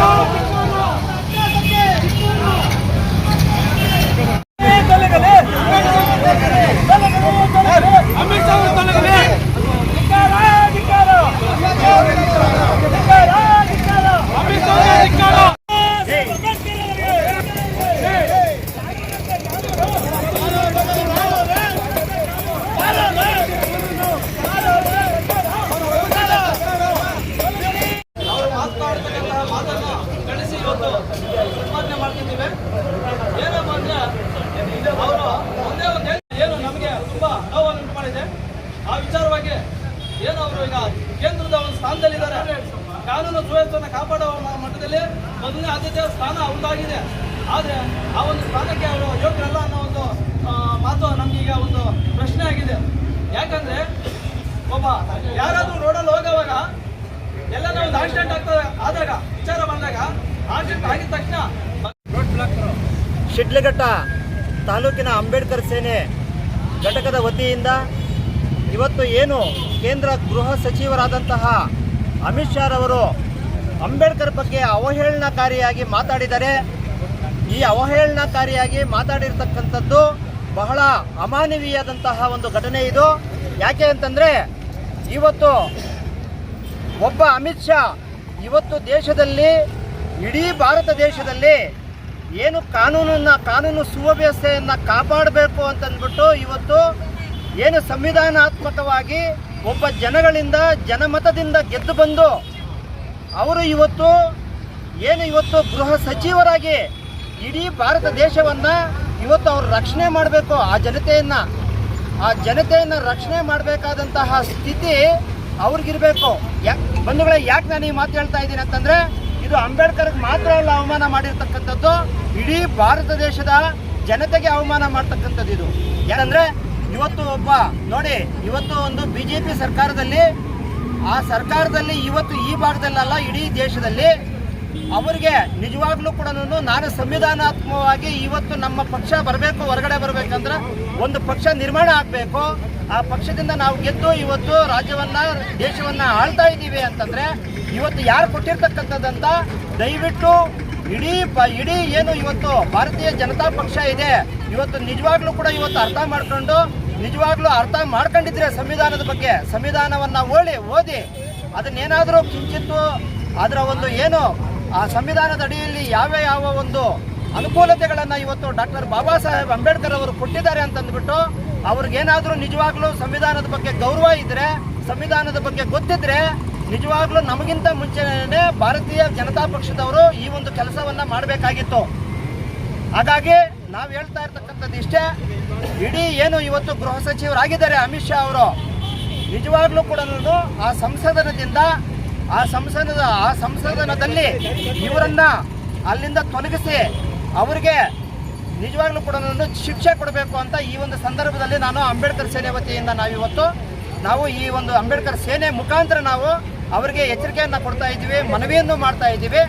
Oh, ಸ್ಥಾನದಲ್ಲಿದ್ದಾರೆ ಕಾನೂನು ಸುವ್ಯವಸ್ಥೆಯನ್ನು ಕಾಪಾಡುವ ಮಟ್ಟದಲ್ಲಿ ಮೊದಲನೇ ಆದ್ಯತೆಯ ಸ್ಥಾನ ಅವರದಾಗಿದೆ ಆದರೆ ಆ ಒಂದು ಸ್ಥಾನಕ್ಕೆ ಅವರು ಯೋಗ್ಯರಲ್ಲ ಅನ್ನೋ ಒಂದು ಮಾತು ನಮಗೀಗ ಒಂದು ಪ್ರಶ್ನೆ ಆಗಿದೆ. ಯಾಕಂದ್ರೆ ಒಬ್ಬ ಯಾರಾದರೂ ರೋಡಲ್ಲಿ ಹೋಗೋವಾಗ ಎಲ್ಲ ಒಂದು ಆಕ್ಸಿಡೆಂಟ್ ಆಗ್ತದೆ. ಆದಾಗ ವಿಚಾರ ಬಂದಾಗ ಆಕ್ಸಿಡೆಂಟ್ ಆಗಿದ ತಕ್ಷಣ ರೋಡ್ ಬ್ಲಾಕ್ ಶಿಡ್ಲಘಟ್ಟ ತಾಲೂಕಿನ ಅಂಬೇಡ್ಕರ್ ಸೇನೆ ಘಟಕದ ವತಿಯಿಂದ ಇವತ್ತು ಏನು ಕೇಂದ್ರ ಗೃಹ ಸಚಿವರಾದಂತಹ ಅಮಿತ್ ಶಾ ರವರು ಅಂಬೇಡ್ಕರ್ ಬಗ್ಗೆ ಅವಹೇಳನಕಾರಿಯಾಗಿ ಮಾತಾಡಿದ್ದಾರೆ ಈ ಅವಹೇಳನಕಾರಿಯಾಗಿ ಮಾತಾಡಿರ್ತಕ್ಕಂಥದ್ದು ಬಹಳ ಅಮಾನವೀಯದಂತಹ ಒಂದು ಘಟನೆ ಇದು. ಯಾಕೆ ಅಂತಂದರೆ, ಇವತ್ತು ಒಬ್ಬ ಅಮಿತ್ ಶಾ ಇವತ್ತು ದೇಶದಲ್ಲಿ, ಇಡೀ ಭಾರತ ದೇಶದಲ್ಲಿ ಏನು ಕಾನೂನನ್ನು, ಕಾನೂನು ಸುವ್ಯವಸ್ಥೆಯನ್ನು ಕಾಪಾಡಬೇಕು ಅಂತಂದ್ಬಿಟ್ಟು ಇವತ್ತು ಏನು ಸಂವಿಧಾನಾತ್ಮಕವಾಗಿ ಒಬ್ಬ ಜನಗಳಿಂದ ಜನಮತದಿಂದ ಗೆದ್ದು ಬಂದು ಅವರು ಇವತ್ತು ಏನು ಇವತ್ತು ಗೃಹ ಸಚಿವರಾಗಿ ಇಡೀ ಭಾರತ ದೇಶವನ್ನು ಇವತ್ತು ಅವರು ರಕ್ಷಣೆ ಮಾಡಬೇಕು, ಆ ಜನತೆಯನ್ನು ಆ ಜನತೆಯನ್ನು ರಕ್ಷಣೆ ಮಾಡಬೇಕಾದಂತಹ ಸ್ಥಿತಿ ಅವ್ರಿಗಿರಬೇಕು. ಯಾಕೆ ಬಂಧುಗಳೇ, ಯಾಕೆ ನಾನು ಈ ಮಾತು ಹೇಳ್ತಾ ಇದ್ದೀನಿ ಅಂತಂದರೆ, ಇದು ಅಂಬೇಡ್ಕರ್ಗೆ ಮಾತ್ರ ಅಲ್ಲ ಅವಮಾನ ಮಾಡಿರ್ತಕ್ಕಂಥದ್ದು, ಇಡೀ ಭಾರತ ದೇಶದ ಜನತೆಗೆ ಅವಮಾನ ಮಾಡ್ತಕ್ಕಂಥದ್ದು ಇದು. ಯಾಕಂದರೆ ಇವತ್ತು ಒಬ್ಬ, ನೋಡಿ, ಇವತ್ತು ಒಂದು ಬಿ ಜೆ ಪಿ ಸರ್ಕಾರದಲ್ಲಿ, ಆ ಸರ್ಕಾರದಲ್ಲಿ ಇವತ್ತು ಈ ಭಾಗದಲ್ಲಲ್ಲ ಇಡೀ ದೇಶದಲ್ಲಿ ಅವರಿಗೆ ನಿಜವಾಗ್ಲೂ ಕೂಡ ನಾನು ಸಂವಿಧಾನಾತ್ಮಕವಾಗಿ ಇವತ್ತು ನಮ್ಮ ಪಕ್ಷ ಬರಬೇಕು, ಹೊರಗಡೆ ಬರಬೇಕಂದ್ರೆ ಒಂದು ಪಕ್ಷ ನಿರ್ಮಾಣ ಆಗಬೇಕು. ಆ ಪಕ್ಷದಿಂದ ನಾವು ಗೆದ್ದು ಇವತ್ತು ರಾಜ್ಯವನ್ನ, ದೇಶವನ್ನ ಆಳ್ತಾ ಇದ್ದೀವಿ ಅಂತಂದ್ರೆ ಇವತ್ತು ಯಾರು ಕೊಟ್ಟಿರ್ತಕ್ಕಂಥದ್ದಂತ ದಯವಿಟ್ಟು ಇಡೀ ಇಡೀ ಏನು ಇವತ್ತು ಭಾರತೀಯ ಜನತಾ ಪಕ್ಷ ಇದೆ ಇವತ್ತು ನಿಜವಾಗ್ಲೂ ಕೂಡ ಇವತ್ತು ಅರ್ಥ ಮಾಡ್ಕೊಂಡು, ನಿಜವಾಗ್ಲೂ ಅರ್ಥ ಮಾಡ್ಕೊಂಡಿದ್ರೆ ಸಂವಿಧಾನದ ಬಗ್ಗೆ, ಸಂವಿಧಾನವನ್ನ ಓಳಿ, ಓದಿ, ಅದನ್ನೇನಾದರೂ ಕಿಂಚಿತ್ತು ಅದರ ಒಂದು ಏನು, ಆ ಸಂವಿಧಾನದ ಅಡಿಯಲ್ಲಿ ಯಾವ ಯಾವ ಒಂದು ಅನುಕೂಲತೆಗಳನ್ನು ಇವತ್ತು ಡಾಕ್ಟರ್ ಬಾಬಾ ಸಾಹೇಬ್ ಅಂಬೇಡ್ಕರ್ ಅವರು ಕೊಟ್ಟಿದ್ದಾರೆ ಅಂತಂದ್ಬಿಟ್ಟು, ಅವ್ರಿಗೇನಾದರೂ ನಿಜವಾಗ್ಲೂ ಸಂವಿಧಾನದ ಬಗ್ಗೆ ಗೌರವ ಇದ್ದರೆ ಸಂವಿಧಾನದ ಬಗ್ಗೆ ಗೊತ್ತಿದ್ರೆ, ನಿಜವಾಗ್ಲೂ ನಮಗಿಂತ ಮುಂಚೆನೇ ಭಾರತೀಯ ಜನತಾ ಪಕ್ಷದವರು ಈ ಒಂದು ಕೆಲಸವನ್ನ ಮಾಡಬೇಕಾಗಿತ್ತು. ಹಾಗಾಗಿ ನಾವು ಹೇಳ್ತಾ ಇರ್ತಕ್ಕಂಥದ್ದು ಇಷ್ಟೇ. ಇಡೀ ಏನು ಇವತ್ತು ಗೃಹ ಸಚಿವರಾಗಿದ್ದಾರೆ ಅಮಿತ್ ಶಾ ಅವರು, ನಿಜವಾಗ್ಲೂ ಕೂಡ ಆ ಸಂಸದನದಿಂದ, ಆ ಸಂಸದದ, ಆ ಸಂಸದನದಲ್ಲಿ ಇವರನ್ನ ಅಲ್ಲಿಂದ ತೊಲಗಿಸಿ ಅವರಿಗೆ ನಿಜವಾಗ್ಲೂ ಕೂಡ ಶಿಕ್ಷೆ ಕೊಡಬೇಕು ಅಂತ ಈ ಒಂದು ಸಂದರ್ಭದಲ್ಲಿ ನಾನು ಅಂಬೇಡ್ಕರ್ ಸೇನೆ ವತಿಯಿಂದ ನಾವಿವತ್ತು ನಾವು ಈ ಒಂದು ಅಂಬೇಡ್ಕರ್ ಸೇನೆ ಮುಖಾಂತರ ನಾವು ಅವರಿಗೆ ಎಚ್ಚರಿಕೆಯನ್ನು ಕೊಡ್ತಾ ಇದ್ದೀವಿ, ಮನವಿಯನ್ನು ಮಾಡ್ತಾ ಇದ್ದೀವಿ.